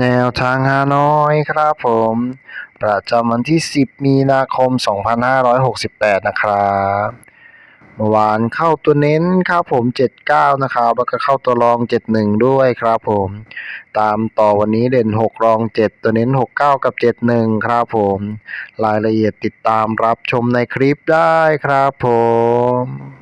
แนวทางฮานอยครับผม ประจำวันที่ 10 มีนาคม 2568 นะครับเมื่อวานเข้าตัวเน้นครับผม 79 นะครับแล้วก็เข้าตัวรอง 71 ด้วยครับผม ตามต่อวันนี้เด่น 6 รอง 7 ตัวเน้น 69 กับ 71 ครับผม รายละเอียดติดตามรับชมในคลิปได้ครับผม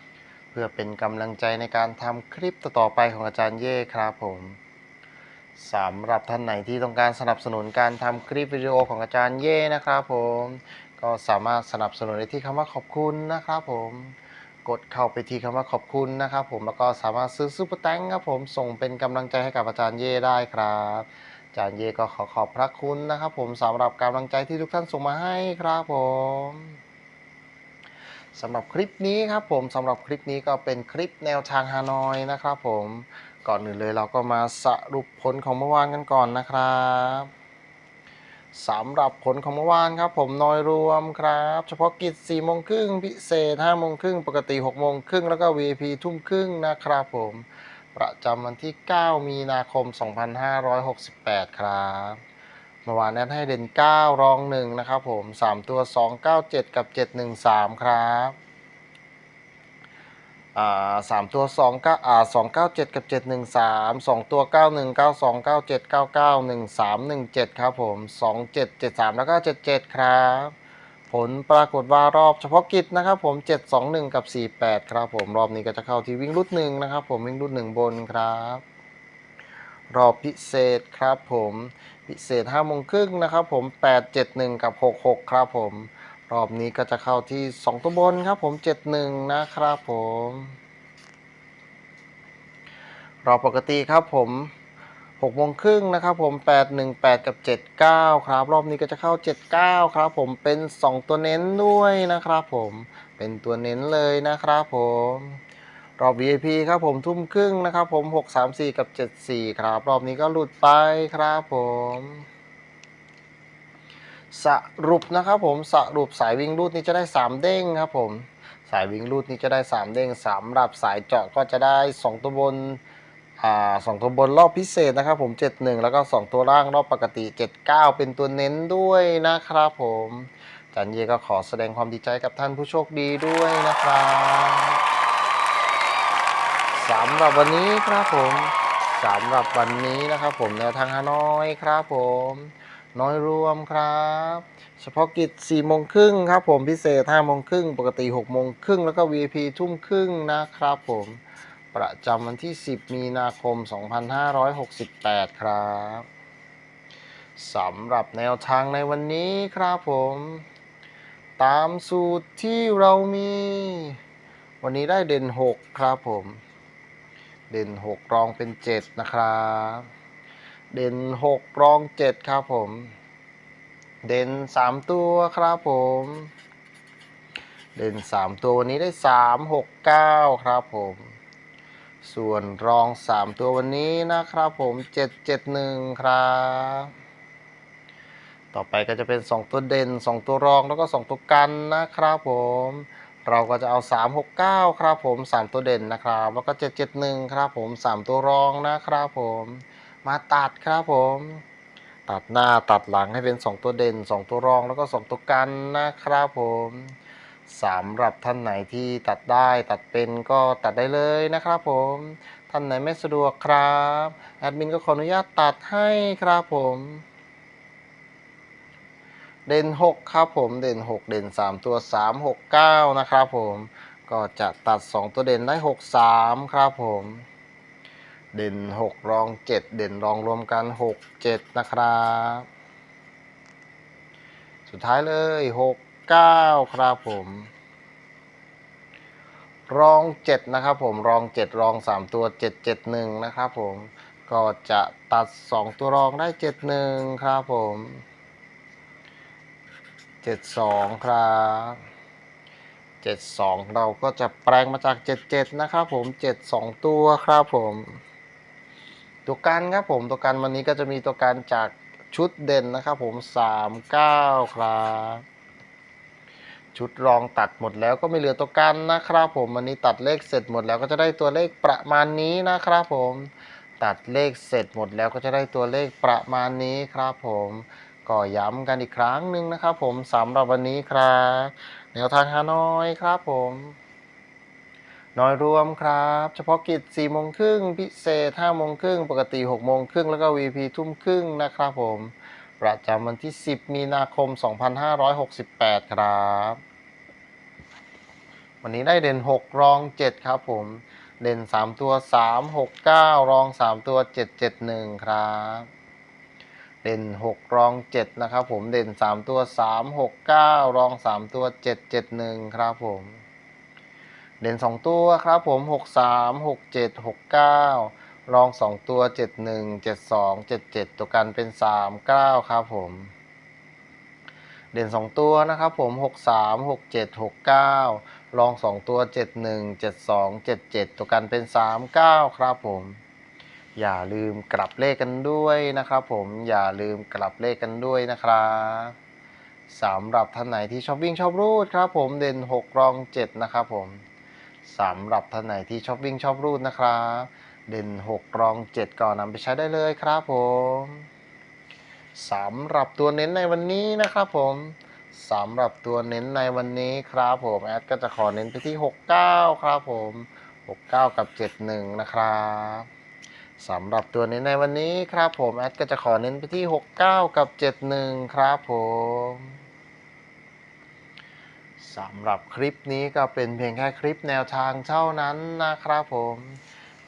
เพื่อเป็นกำลังใจในการทำคลิปต่อไปของอาจารย์เย่ครับผมสำหรับท่านไหนที่ต้องการสนับสนุนการทำคลิปวิดีโอของอาจารย์เย่นะครับผม ก็สามารถสนับสนุนได้ที่คำว่าขอบคุณนะครับผมกดเข้าไปที่คำว่าขอบคุณนะครับผมแล้วก็สามารถซื้อซุปเปอร์แตงครับผมส่งเป็นกำลังใจให้กับอาจารย์เย่ได้ครับอาจารย์เย่ก็ขอขอบพระคุณนะครับผมสำหรับกำลังใจที่ทุกท่านส่งมาให้ครับผม สำหรับคลิปนี้ครับผมสำหรับคลิปนี้ก็เป็นคลิปแนวทางฮานอยนะครับผมก่อนอื่นเลยเราก็มาสรุปผลของเมื่อวานกันก่อนนะครับสำหรับผลของเมื่อวานครับผมนอยรวมครับ เฉพาะกิจ4โมงครึ่งพิเศษ5โมงครึ่งปกติ6โมงครึ่งแล้วก็ VIP ทุ่มครึ่งนะครับผม ประจำวันที่ 9 มีนาคม 2568 ครับ เมื่อวานนั้นให้เด่น 9 รอง 1 นะครับผม 3 ตัว 2 9 7 กับ 713 ครับอ่าสามตัว2 9อ่า2 9 7กับ713 2ตัว91 92 97 99 13 17ครับผม2 7 73แล้วก็77ครับ ผลปรากฏว่ารอบเฉพาะกิจนะครับผม721กับ48ครับผมรอบนี้ก็จะเข้าที่วิ่งรุดหนึ่งนะครับผมวิ่งรุดหนึ่งบนครับ รอบพิเศษครับผมพิเศษ5โมงครึ่งนะครับผม 871 กับ 66 ครับผม รอบนี้ก็จะเข้าที่ 2 ตัวบนครับผม 71 นะครับผม รอบปกติครับผม6โมงครึ่งนะครับผม 818 กับ 79 ครับ รอบนี้ก็จะเข้า 79 ครับผมเป็น 2 ตัวเน้นด้วยนะครับผมเป็นตัวเน้นเลยนะครับผม รอบ VIP ครับผมทุ่มครึ่งนะครับผม 634 กับ 74 ครับ รอบนี้ก็หลุดไปครับผม สรุปนะครับผมสรุปสายวิ่งรูดนี้จะได้ 3 เด้งครับผมสายวิ่งรูดนี้จะได้ 3 เด้งสำหรับสายเจาะก็จะได้ 2 ตัวบนอ่าสองตัวบนรอบพิเศษนะครับผม 71 แล้วก็ 2 ตัวล่างรอบปกติ 79 เป็นตัวเน้นด้วยนะครับผมจันเยก็ขอแสดงความดีใจกับท่านผู้โชคดีด้วยนะครับ สำหรับวันนี้ครับผมสำหรับวันนี้นะครับผมแนวทางฮานอยครับผมน้อยรวมครับ เฉพาะกิจ4โมงครึ่งครับผมพิเศษ5โมงครึ่งปกติ6โมงครึ่งแล้วก็ VIP ทุ่มครึ่งนะครับผมประจำวันที่ 10 มีนาคม 2568 ครับสำหรับแนวทางในวันนี้ครับผม ตามสูตรที่เรามี วันนี้ได้เด่น 6 ครับผม เด่น 6 รองเป็น 7 นะครับ เด่น 6 รอง 7 ครับผม เด่น 3 ตัวครับผม เด่น 3 ตัววันนี้ได้ 3 6 9 ครับผม ส่วนรอง 3 ตัววันนี้นะครับผม 7 7 1 ครับ ต่อไปก็จะเป็น 2 ตัวเด่น 2 ตัวรองแล้วก็ 2 ตัวกันนะครับผม เราก็จะเอา 3 6 9 ครับผม 3 ตัวเด่นนะครับ แล้วก็ 7 7 1 ครับผม 3 ตัวรองนะครับผม มาตัดครับผม ตัดหน้าตัดหลังให้เป็น 2 ตัวเด่น 2 ตัวรองแล้วก็ 2 ตัวกันนะครับผมสำหรับท่านไหนที่ตัดได้ตัดเป็นก็ตัดได้เลยนะครับผม ท่านไหนไม่สะดวกครับ แอดมินก็ขออนุญาตตัดให้ครับผม เด่น 6 ครับผมเด่น 6 เด่น 3 ตัว 3 6 9 นะครับผมก็จะตัด 2 ตัวเด่นได้ 6 3 ครับผม เด่น 6 รอง 7 เด่นรองรวมกัน 6 7 นะครับ สุดท้ายเลย 6 9 ครับผม รอง 7 นะครับผมรอง 7 รอง 3 ตัว 7 7 1 นะครับผม ก็จะตัด 2 ตัวรองได้ 7 1 ครับผม 72 ครับ 72 เราก็จะแปลงมาจาก 77 นะครับผม 72 ตัวครับผม ตัวกันครับผม ตัวกันวันนี้ก็จะมีตัวกันจากชุดเด่นนะครับผม 39 ครับ ชุดรองตัดหมดแล้วก็ไม่เหลือตัวกันนะครับผมวันนี้ตัดเลขเสร็จหมดแล้วก็จะได้ตัวเลขประมาณนี้นะครับผม ตัดเลขเสร็จหมดแล้วก็จะได้ตัวเลขประมาณนี้ครับผม ก็ย้ำกันอีกครั้งหนึ่งนะครับ ผมสำหรับวันนี้ครับแนวทางฮานอยครับผมน้อยรวมครับ เฉพาะกิจ4โมงครึ่งพิเศษ5โมงครึ่งปกติ6โมงครึ่งแล้วก็ VP ทุ่มครึ่งนะครับผม ประจำวันที่ 10 มีนาคม 2568 ครับ วันนี้ได้เด่น 6 รอง 7 ครับผม เด่น 3 ตัว 3 6 9 รอง 3 ตัว 7 7 1 ครับ เด่น 6 รอง 7 นะครับผมเด่น 3 ตัว 3 6 9 รอง 3 ตัว 7 7 1 ครับผม เด่น 2 ตัวครับผม 6 3 6 7 6 9 รอง 2 ตัว 7 1 7 2 7 7 ตัวกันเป็น 3 9 ครับผม เด่น 2 ตัวนะครับผม 6 3 6 7 6 9 รอง 2 ตัว 7 1 7 2 7 7 ตัวกันเป็น 3 9 ครับผม อย่าลืมกลับเลขกันด้วยนะครับผมอย่าลืมกลับเลขกันด้วยนะครับสำหรับท่านไหนที่ชอบวิ่งชอบรูดครับผมเด่น 6 รอง 7 นะครับผมสำหรับท่านไหนที่ชอบวิ่งชอบรูดนะครับ เด่น 6 รอง 7 ก่อนนำไปใช้ได้เลยครับผมสำหรับตัวเน้นในวันนี้นะครับผมสำหรับตัวเน้นในวันนี้ครับผมแอดก็จะขอเน้นไปที่ 69 ครับผม 69 กับ 71 นะครับ สำหรับตัวเน้นในวันนี้ครับผมแอดก็จะขอเน้นไปที่ 69 กับ 71 ครับผมสำหรับคลิปนี้ก็เป็นเพียงแค่คลิปแนวทางเท่านั้นนะครับผม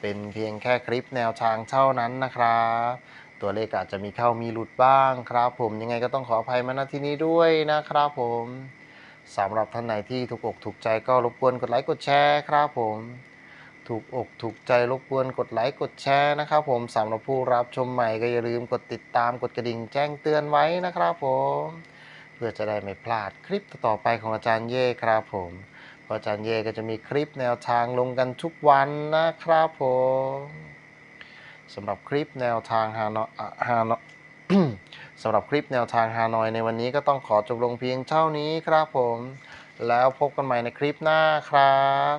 เป็นเพียงแค่คลิปแนวทางเท่านั้นนะครับ ตัวเลขอาจจะมีเข้ามีหลุดบ้างครับ ผมยังไงก็ต้องขออภัยมาณที่นี้ด้วยนะครับผมสำหรับท่านไหนที่ถูกอกถูกใจก็รบกวนกดไลค์กดแชร์ครับผม ถูกอกถูกใจรบกวนกดไลค์กดแชร์นะครับ ผมสำหรับผู้รับชมใหม่ก็อย่าลืมกดติดตามกดกระดิ่งแจ้งเตือนไว้นะครับผม เพื่อจะได้ไม่พลาดคลิปต่อไปของอาจารย์เย่ครับผมอาจารย์เย่ก็จะมีคลิปแนวทางลงกันทุกวันนะครับผมสำหรับคลิปแนวทางฮานอฮานอยสำหรับคลิปแนวทางฮานอยในวันนี้ก็ต้องขอจบลงเพียงเท่านี้ครับผม แล้วพบกันใหม่ในคลิปหน้าครับ